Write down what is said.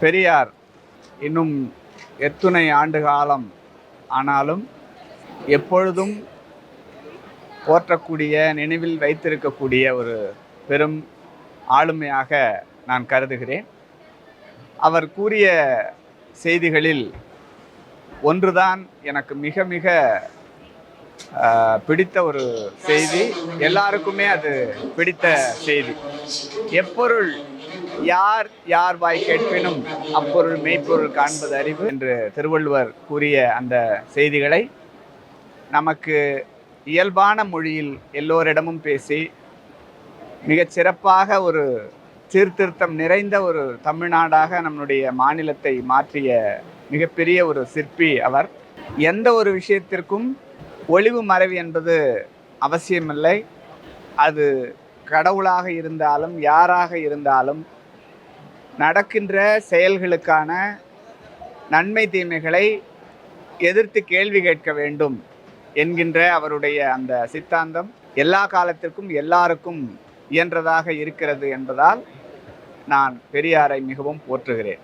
பெரியார் இன்னும் எத்துணை ஆண்டு காலம் ஆனாலும் எப்பொழுதும் போற்றக்கூடிய நினைவில் வைத்திருக்கக்கூடிய ஒரு பெரும் ஆளுமையாக நான் கருதுகிறேன். அவர் கூறிய செய்திகளில் ஒன்றுதான் எனக்கு மிக மிக பிடித்த ஒரு செய்தி. எல்லாருக்குமே அது பிடித்த செய்தி. எப்பொருள் யார் யார் வாய் கேட்பினும் அப்பொருள் மெய்ப்பொருள் காண்பது அறிவு என்று திருவள்ளுவர் கூறிய அந்த செய்திகளை நமக்கு இயல்பான மொழியில் எல்லோரிடமும் பேசி மிகச் சிறப்பாக ஒரு சீர்திருத்தம் நிறைந்த ஒரு தமிழ்நாடாக நம்முடைய மாநிலத்தை மாற்றிய மிகப்பெரிய ஒரு சிற்பி அவர். எந்த ஒரு விஷயத்திற்கும் ஒளிவு மறைவு என்பது அவசியமில்லை. அது கடவுளாக இருந்தாலும் யாராக இருந்தாலும் நடக்கின்ற செயல்களுக்கான நன்மை தீமைகளை எதிர்த்து கேள்வி கேட்க வேண்டும் என்கின்ற அவருடைய அந்த சித்தாந்தம் எல்லா காலத்திற்கும் எல்லாருக்கும் இயன்றதாக இருக்கிறது என்பதால் நான் பெரியாரை மிகவும் போற்றுகிறேன்.